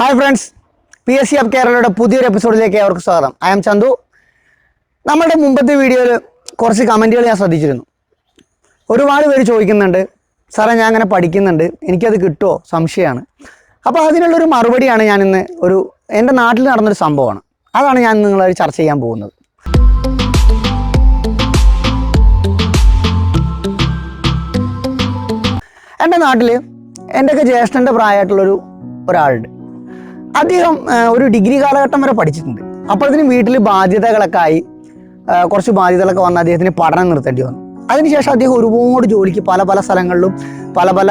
Hi friends P S C up കേരളയുടെ പുതിയൊരു എപ്പിസോഡിലേക്ക് അവർക്ക് സ്വാഗതം. I'm Chandu. നമ്മുടെ മുമ്പത്തെ വീഡിയോയിൽ കുറച്ച് കമന്റുകൾ ഞാൻ ശ്രദ്ധിച്ചിരുന്നു. ഒരുപാട് പേര് ചോദിക്കുന്നുണ്ട് സാറേ ഞാൻ അങ്ങനെ പഠിക്കുന്നുണ്ട് എനിക്കത് കിട്ടുമോ സംശയമാണ്. അപ്പോൾ അതിനുള്ളൊരു മറുപടിയാണ് ഞാൻ ഇന്ന് ഒരു എന്റെ നാട്ടിൽ നടന്നൊരു സംഭവമാണ്. അതാണ് ഞാൻ നിങ്ങളെ ചർച്ച ചെയ്യാൻ പോകുന്നത്. എന്റെ നാട്ടിൽ എന്റെയൊക്കെ ജ്യേഷ്ഠന്റെ പ്രായമായിട്ടുള്ളൊരു ഒരാളുണ്ട്. അദ്ദേഹം ഒരു ഡിഗ്രി കാലഘട്ടം വരെ പഠിച്ചിട്ടുണ്ട്. അപ്പോഴത്തേനും വീട്ടിൽ ബാധ്യതകളൊക്കെ ആയി കുറച്ച് ബാധ്യതകളൊക്കെ വന്ന് അദ്ദേഹത്തിന് പഠനം നിർത്തേണ്ടി വന്നു. അതിനുശേഷം അദ്ദേഹം ഒരുപാട് ജോലിക്ക് പല പല സ്ഥലങ്ങളിലും പല പല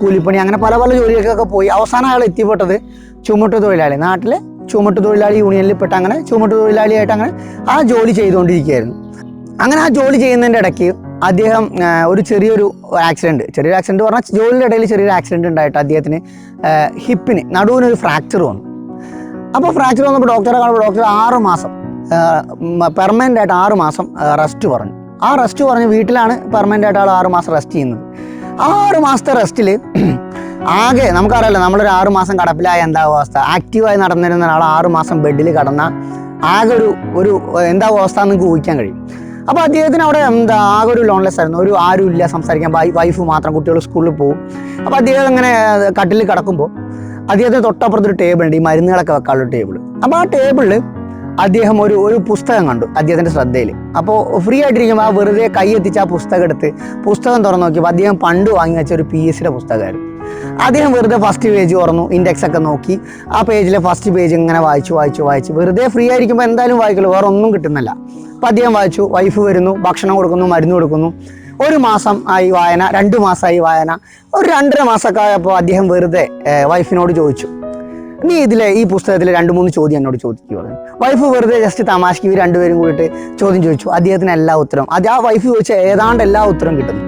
കൂലിപ്പണി അങ്ങനെ പല പല ജോലികൾക്കൊക്കെ പോയി. അവസാനം അയാൾ എത്തിപ്പെട്ടത് ചുമട്ട് തൊഴിലാളി നാട്ടിലെ ചുമട്ട് തൊഴിലാളി യൂണിയനിൽ പെട്ട് അങ്ങനെ ചുമട്ട് തൊഴിലാളിയായിട്ട് അങ്ങനെ ആ ജോലി ചെയ്തുകൊണ്ടിരിക്കുകയായിരുന്നു. അങ്ങനെ ആ ജോലി ചെയ്യുന്നതിന്റെ ഇടയ്ക്ക് അദ്ദേഹം ഒരു ചെറിയൊരു ആക്സിഡന്റ് ചെറിയൊരു ആക്സിഡന്റ് പറഞ്ഞാൽ ജോലിയുടെ ഇടയിൽ ചെറിയൊരു ആക്സിഡന്റ് ഉണ്ടായിട്ട് അദ്ദേഹത്തിന് ആ, ഹിപ്പിന് നടുവിനൊരു ഫ്രാക്ചർ വന്നു. അപ്പോൾ ഫ്രാക്ചർ വന്നപ്പോൾ ഡോക്ടറെ കാണുമ്പോൾ ഡോക്ടർ ആറ് മാസം പെർമനന്റ് ആയിട്ട് ആറ് മാസം റെസ്റ്റ് പറഞ്ഞു. ആ റെസ്റ്റ് പറഞ്ഞ് വീട്ടിലാണ് പെർമനന്റ് ആയിട്ട് ആൾ ആറ് മാസം റെസ്റ്റ് ചെയ്യുന്നത്. ആറ് മാസത്തെ റെസ്റ്റിൽ ആകെ നമുക്കറിയാലോ നമ്മളൊരു ആറ് മാസം കടപ്പിലായ എന്താ അവസ്ഥ. ആക്റ്റീവായി നടന്നിരുന്ന ഒരാൾ ആറ് മാസം ബെഡിൽ കടന്ന ആകെ ഒരു ഒരു എന്താ അവസ്ഥ എന്ന് ഊഹിക്കാൻ കഴിയും. അപ്പോൾ അദ്ദേഹത്തിന് അവിടെ എന്താ ആകെ ഒരു ലോൺലെസ് ആയിരുന്നു. ഒരു ആരും ഇല്ല സംസാരിക്കാൻ വൈഫ് മാത്രം കുട്ടികൾ സ്കൂളിൽ പോകും അപ്പോൾ അദ്ദേഹം അങ്ങനെ കട്ടിൽ കിടക്കുമ്പോൾ അദ്ദേഹത്തിന് തൊട്ടപ്പുറത്തൊരു ടേബിൾ ഉണ്ട് ഈ മരുന്നുകളൊക്കെ വെക്കാനുള്ള ടേബിൾ അപ്പോൾ ആ ടേബിളിൽ അദ്ദേഹം ഒരു ഒരു പുസ്തകം കണ്ടു അദ്ദേഹത്തിന്റെ ശ്രദ്ധയിൽ അപ്പോൾ ഫ്രീ ആയിട്ടിരിക്കുമ്പോൾ ആ വെറുതെ കൈ എത്തിച്ച് ആ പുസ്തകം എടുത്ത് പുസ്തകം തുറന്നു നോക്കിയപ്പോൾ അദ്ദേഹം പണ്ട് വാങ്ങി വെച്ച ഒരു പി എസ് സിയുടെ പുസ്തകമായിരുന്നു. അദ്ദേഹം വെറുതെ ഫസ്റ്റ് പേജ് തുറന്നു ഇൻഡെക്സ് ഒക്കെ നോക്കി. ആ പേജിലെ ഫസ്റ്റ് പേജ് ഇങ്ങനെ വായിച്ചു വായിച്ചു വായിച്ചു. വെറുതെ ഫ്രീ ആയിരിക്കുമ്പോൾ എന്തായാലും വായിക്കുള്ളൂ വേറെ ഒന്നും കിട്ടുന്നില്ല. അപ്പം അദ്ദേഹം വായിച്ചു വൈഫ് വരുന്നു ഭക്ഷണം കൊടുക്കുന്നു മരുന്ന് കൊടുക്കുന്നു. ഒരു മാസം ആയി വായന രണ്ട് മാസമായി വായന. ഒരു രണ്ടര മാസമൊക്കെ ആയപ്പോൾ അദ്ദേഹം വെറുതെ വൈഫിനോട് ചോദിച്ചു. നീ ഇതിലെ ഈ പുസ്തകത്തിൽ രണ്ട് മൂന്ന് ചോദ്യം എന്നോട് ചോദിക്കുക വൈഫ് വെറുതെ ജസ്റ്റ് തമാശക്ക് ഇവർ രണ്ടുപേരും കൂടിയിട്ട് ചോദ്യം ചോദിച്ചു. അദ്ദേഹത്തിന് എല്ലാ ഉത്തരവും. അത് ആ വൈഫ് ചോദിച്ച ഏതാണ്ട് എല്ലാ ഉത്തരവും കിട്ടുന്നു.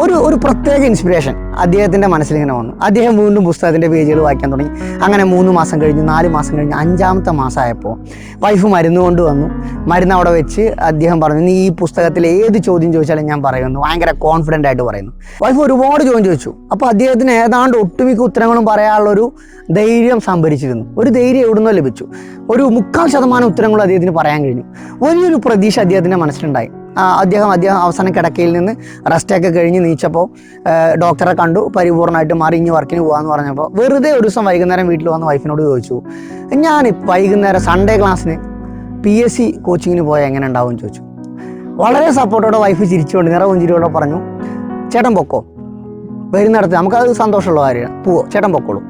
ഒരു ഒരു പ്രത്യേക ഇൻസ്പിറേഷൻ അദ്ദേഹത്തിന്റെ മനസ്സിലിങ്ങനെ വന്നു. അദ്ദേഹം വീണ്ടും പുസ്തകത്തിന്റെ പേജുകൾ വായിക്കാൻ തുടങ്ങി. അങ്ങനെ മൂന്ന് മാസം കഴിഞ്ഞു നാല് മാസം കഴിഞ്ഞ് അഞ്ചാമത്തെ മാസമായപ്പോൾ വൈഫ് മരുന്ന് കൊണ്ട് വന്നു. മരുന്ന് അവിടെ വെച്ച് അദ്ദേഹം പറഞ്ഞു നീ ഈ പുസ്തകത്തിൽ ഏത് ചോദ്യം ചോദിച്ചാലും ഞാൻ പറയുന്നു. ഭയങ്കര കോൺഫിഡന്റ് ആയിട്ട് പറയുന്നു. വൈഫ് ഒരുപാട് ചോദ്യം ചോദിച്ചു. അപ്പോൾ അദ്ദേഹത്തിന് ഏതാണ്ട് ഒട്ടുമിക്ക ഉത്തരങ്ങളും പറയാനുള്ളൊരു ധൈര്യം സംഭരിച്ചിരുന്നു. ഒരു ധൈര്യം എവിടുന്നോ ലഭിച്ചു. ഒരു മുക്കാൽ ശതമാനം ഉത്തരങ്ങളും അദ്ദേഹത്തിന് പറയാൻ കഴിഞ്ഞു. വലിയൊരു പ്രതീക്ഷ അദ്ദേഹത്തിന്റെ മനസ്സിലുണ്ടായി. അദ്ദേഹം അദ്ദേഹം അവസാനം കിടക്കയിൽ നിന്ന് റെസ്റ്റൊക്കെ കഴിഞ്ഞ് നീച്ചപ്പോൾ ഡോക്ടറെ കണ്ടു പരിപൂർണമായിട്ട് മാറി ഇനി വർക്കിന് പോകാമെന്ന് പറഞ്ഞപ്പോൾ. വെറുതെ ഒരു ദിവസം വൈകുന്നേരം വീട്ടിൽ വന്ന് വൈഫിനോട് ചോദിച്ചു ഞാൻ വൈകുന്നേരം സൺഡേ ക്ലാസ്സിന് പി എസ് സി കോച്ചിങ്ങിന് പോയാൽ എങ്ങനെ ഉണ്ടാവും? ചോദിച്ചു. വളരെ സപ്പോർട്ടോടെ വൈഫ് ചിരിച്ചുകൊണ്ട് നിറപുഞ്ചിരിയോടെ പറഞ്ഞു ചേട്ടൻ പൊക്കോ? വരുന്നിടത്ത് നമുക്കത് സന്തോഷമുള്ള കാര്യമാണ്. പോവോ ചേട്ടൻ പൊക്കോളൂ.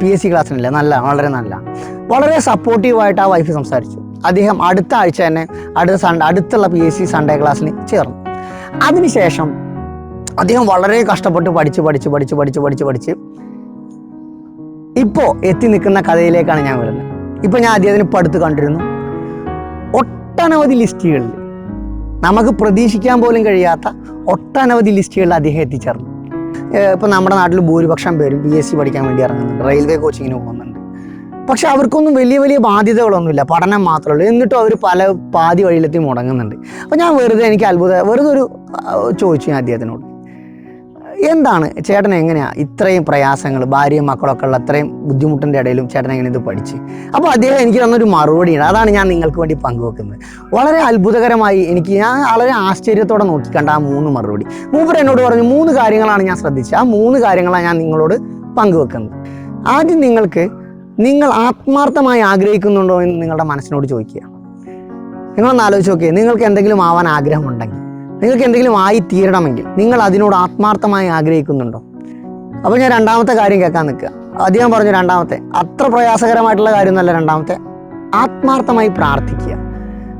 പി എസ് സി ക്ലാസ്സിനല്ലേ നല്ല വളരെ നല്ല. വളരെ സപ്പോർട്ടീവായിട്ട് ആ വൈഫ് സംസാരിച്ചു. അദ്ദേഹം അടുത്ത ആഴ്ച തന്നെ അടുത്ത സൺഡേ അടുത്തുള്ള പി എസ് സി സൺഡേ ക്ലാസ്സിന് ചേർന്നു. അതിനുശേഷം അദ്ദേഹം വളരെ കഷ്ടപ്പെട്ട് പഠിച്ച് പഠിച്ച് പഠിച്ച് പഠിച്ച് പഠിച്ച് പഠിച്ച് ഇപ്പോൾ എത്തി നിൽക്കുന്ന കഥയിലേക്കാണ് ഞാൻ വരുന്നത്. ഇപ്പോൾ ഞാൻ അദ്ദേഹത്തിന് ഇപ്പോൾ അടുത്ത് കണ്ടിരുന്നു. ഒട്ടനവധി ലിസ്റ്റുകളിൽ നമുക്ക് പ്രതീക്ഷിക്കാൻ പോലും കഴിയാത്ത ഒട്ടനവധി ലിസ്റ്റുകളിൽ അദ്ദേഹം എത്തിച്ചേർന്നു. ഇപ്പം നമ്മുടെ നാട്ടിൽ ഭൂരിപക്ഷം പേരും പി എസ് സി പഠിക്കാൻ വേണ്ടി ഇറങ്ങുന്നുണ്ട്. റെയിൽവേ കോച്ചിങ്ങിന് പോകുന്നുണ്ട് പക്ഷെ അവർക്കൊന്നും വലിയ വലിയ ബാധ്യതകളൊന്നുമില്ല. പഠനം മാത്രമേ ഉള്ളൂ. എന്നിട്ടും അവർ പല പാതി വഴിയിലെത്തി മുടങ്ങുന്നുണ്ട്. അപ്പം ഞാൻ വെറുതെ എനിക്ക് അത്ഭുത വെറുതെ ഒരു ചോദിച്ചു ഞാൻ അദ്ദേഹത്തിനോട്. എന്താണ് ചേട്ടൻ എങ്ങനെയാണ് ഇത്രയും പ്രയാസങ്ങൾ ഭാര്യയും മക്കളൊക്കെ ഉള്ള അത്രയും ബുദ്ധിമുട്ടിന്റെ ഇടയിലും ചേട്ടൻ എങ്ങനെ ഇത് പഠിച്ച്? അപ്പോൾ അദ്ദേഹം എനിക്ക് തന്നൊരു മറുപടിയുണ്ട്. അതാണ് ഞാൻ നിങ്ങൾക്ക് വേണ്ടി പങ്കുവെക്കുന്നത്. വളരെ അത്ഭുതകരമായി എനിക്ക് ഞാൻ വളരെ ആശ്ചര്യത്തോടെ നോക്കിക്കണ്ട ആ മൂന്ന് മറുപടി. മൂപ്പർ എന്നോട് പറഞ്ഞു മൂന്ന് കാര്യങ്ങളാണ് ഞാൻ ശ്രദ്ധിച്ചത്. ആ മൂന്ന് കാര്യങ്ങളാണ് ഞാൻ നിങ്ങളോട് പങ്കുവെക്കുന്നത്. ആദ്യം നിങ്ങൾക്ക് നിങ്ങൾ ആത്മാർത്ഥമായി ആഗ്രഹിക്കുന്നുണ്ടോ എന്ന് നിങ്ങളുടെ മനസ്സിനോട് ചോദിക്കുക. നിങ്ങളൊന്ന് ആലോചിച്ച് നോക്കിയേ നിങ്ങൾക്ക് എന്തെങ്കിലും ആവാൻ ആഗ്രഹമുണ്ടെങ്കിൽ നിങ്ങൾക്ക് എന്തെങ്കിലും ആയി തീരണമെങ്കിൽ നിങ്ങൾ അതിനോട് ആത്മാർത്ഥമായി ആഗ്രഹിക്കുന്നുണ്ടോ? അപ്പോൾ ഞാൻ രണ്ടാമത്തെ കാര്യം കേൾക്കാൻ നിൽക്കുക. അദ്ദേഹം പറഞ്ഞു രണ്ടാമത്തെ. അത്ര പ്രയാസകരമായിട്ടുള്ള കാര്യമൊന്നുമല്ല രണ്ടാമത്തെ. ആത്മാർത്ഥമായി പ്രാർത്ഥിക്കുക.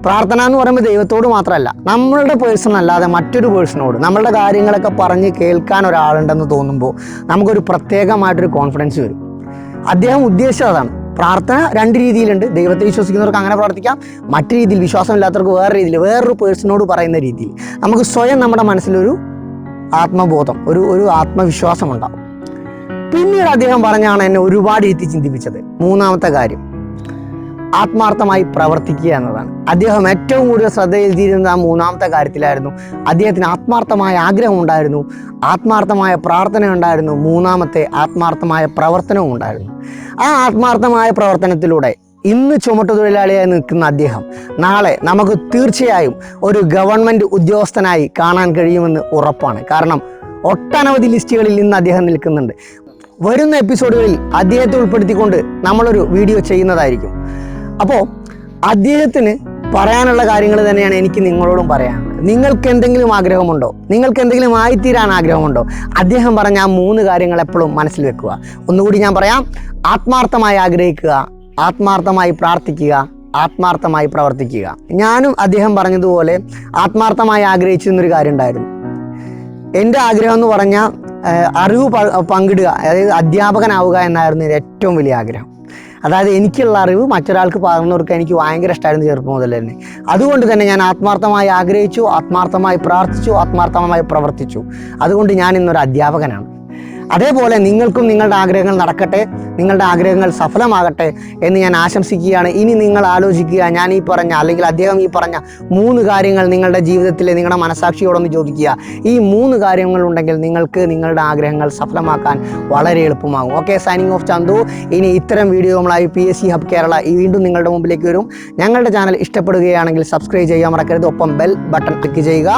പ്രാർത്ഥന എന്ന് പറയുമ്പോൾ ദൈവത്തോട് മാത്രമല്ല നമ്മളുടെ പേഴ്സൺ അല്ലാതെ മറ്റൊരു പേഴ്സണോട് നമ്മളുടെ കാര്യങ്ങളൊക്കെ പറഞ്ഞ് കേൾക്കാൻ ഒരാളുണ്ടെന്ന് തോന്നുമ്പോൾ നമുക്കൊരു പ്രത്യേകമായിട്ടൊരു കോൺഫിഡൻസ് വരും. അദ്ദേഹം ഉദ്ദേശിച്ചത് അതാണ്. പ്രാർത്ഥന രണ്ട് രീതിയിലുണ്ട്. ദൈവത്തെ വിശ്വസിക്കുന്നവർക്ക് അങ്ങനെ പ്രാർത്ഥിക്കാം. മറ്റു രീതിയിൽ വിശ്വാസമില്ലാത്തവർക്ക് വേറെ രീതിയിൽ വേറൊരു പേഴ്സണോട് പറയുന്ന രീതിയിൽ. നമുക്ക് സ്വയം നമ്മുടെ മനസ്സിലൊരു ആത്മബോധം ഒരു ഒരു ആത്മവിശ്വാസം ഉണ്ടാവും. പിന്നീട് അദ്ദേഹം പറഞ്ഞാണ് എന്നെ ഒരുപാട് എത്തി ചിന്തിപ്പിച്ചത്. മൂന്നാമത്തെ കാര്യം. ആത്മാർത്ഥമായി പ്രവർത്തിക്കുക എന്നതാണ്. അദ്ദേഹം ഏറ്റവും കൂടുതൽ ശ്രദ്ധ ചെലുത്തിയിരുന്നത് ആ മൂന്നാമത്തെ കാര്യത്തിലായിരുന്നു. അദ്ദേഹത്തിന് ആത്മാർത്ഥമായ ആഗ്രഹം ഉണ്ടായിരുന്നു. ആത്മാർത്ഥമായ പ്രാർത്ഥന ഉണ്ടായിരുന്നു. മൂന്നാമത്തെ ആത്മാർത്ഥമായ പ്രവർത്തനവും ഉണ്ടായിരുന്നു. ആ ആത്മാർത്ഥമായ പ്രവർത്തനത്തിലൂടെ ഇന്ന് ചുമട്ടുതൊഴിലാളിയായി നിൽക്കുന്ന അദ്ദേഹം നാളെ നമുക്ക് തീർച്ചയായും ഒരു ഗവൺമെന്റ് ഉദ്യോഗസ്ഥനായി കാണാൻ കഴിയുമെന്ന് ഉറപ്പാണ്. കാരണം ഒട്ടനവധി ലിസ്റ്റുകളിൽ ഇന്ന് അദ്ദേഹം നിൽക്കുന്നുണ്ട്. വരുന്ന എപ്പിസോഡുകളിൽ അദ്ദേഹത്തെ ഉൾപ്പെടുത്തിക്കൊണ്ട് നമ്മളൊരു വീഡിയോ ചെയ്യുന്നതായിരിക്കും. അപ്പോൾ അദ്ദേഹത്തിന് പറയാനുള്ള കാര്യങ്ങൾ തന്നെയാണ് എനിക്ക് നിങ്ങളോടും പറയാനുള്ളത് നിങ്ങൾക്ക് എന്തെങ്കിലും ആഗ്രഹമുണ്ടോ? നിങ്ങൾക്ക് എന്തെങ്കിലും ആയിത്തീരാൻ ആഗ്രഹമുണ്ടോ? അദ്ദേഹം പറഞ്ഞ ആ മൂന്ന് കാര്യങ്ങൾ എപ്പോഴും മനസ്സിൽ വെക്കുക. ഒന്നുകൂടി ഞാൻ പറയാം. ആത്മാർത്ഥമായി ആഗ്രഹിക്കുക ആത്മാർത്ഥമായി പ്രാർത്ഥിക്കുക ആത്മാർത്ഥമായി പ്രവർത്തിക്കുക. ഞാനും അദ്ദേഹം പറഞ്ഞതുപോലെ ആത്മാർത്ഥമായി ആഗ്രഹിച്ചിരുന്നൊരു കാര്യം ഉണ്ടായിരുന്നു. എന്റെ ആഗ്രഹം എന്ന് പറഞ്ഞാൽ അറിവ് പങ്കിടുക അതായത് അധ്യാപകനാവുക എന്നായിരുന്നു എന്റെ ഏറ്റവും വലിയ ആഗ്രഹം. അതായത് എനിക്കുള്ള അറിവ് മറ്റൊരാൾക്ക് പകർന്നു കൊടുക്കാൻ എനിക്ക് ഭയങ്കര ഇഷ്ടമായിരുന്നു ചെറുപ്പം മുതൽ തന്നെ. അതുകൊണ്ട് തന്നെ ഞാൻ ആത്മാർത്ഥമായി ആഗ്രഹിച്ചു ആത്മാർത്ഥമായി പ്രാർത്ഥിച്ചു ആത്മാർത്ഥമായി പ്രവർത്തിച്ചു. അതുകൊണ്ട് ഞാൻ ഇന്നൊരു അധ്യാപകനാണ്. അതേപോലെ നിങ്ങൾക്കും നിങ്ങളുടെ ആഗ്രഹങ്ങൾ നടക്കട്ടെ നിങ്ങളുടെ ആഗ്രഹങ്ങൾ സഫലമാകട്ടെ എന്ന് ഞാൻ ആശംസിക്കുകയാണ്. ഇനി നിങ്ങൾ ആലോചിക്കുക ഞാൻ ഈ പറഞ്ഞ അല്ലെങ്കിൽ അദ്ദേഹം ഈ പറഞ്ഞ മൂന്ന് കാര്യങ്ങൾ നിങ്ങളുടെ ജീവിതത്തിലെ നിങ്ങളുടെ മനസാക്ഷിയോടൊന്ന് ചോദിക്കുക. ഈ മൂന്ന് കാര്യങ്ങൾ ഉണ്ടെങ്കിൽ നിങ്ങൾക്ക് നിങ്ങളുടെ ആഗ്രഹങ്ങൾ സഫലമാക്കാൻ വളരെ എളുപ്പമാകും. Okay signing off Chandu. ഇനി ഇത്തരം വീഡിയോകളായി P S C hub Kerala വീണ്ടും നിങ്ങളുടെ മുമ്പിലേക്ക് വരും. ഞങ്ങളുടെ ചാനൽ ഇഷ്ടപ്പെടുകയാണെങ്കിൽ സബ്സ്ക്രൈബ് ചെയ്യാൻ മറക്കരുത്. ഒപ്പം ബെൽ ബട്ടൺ ക്ലിക്ക് ചെയ്യുക.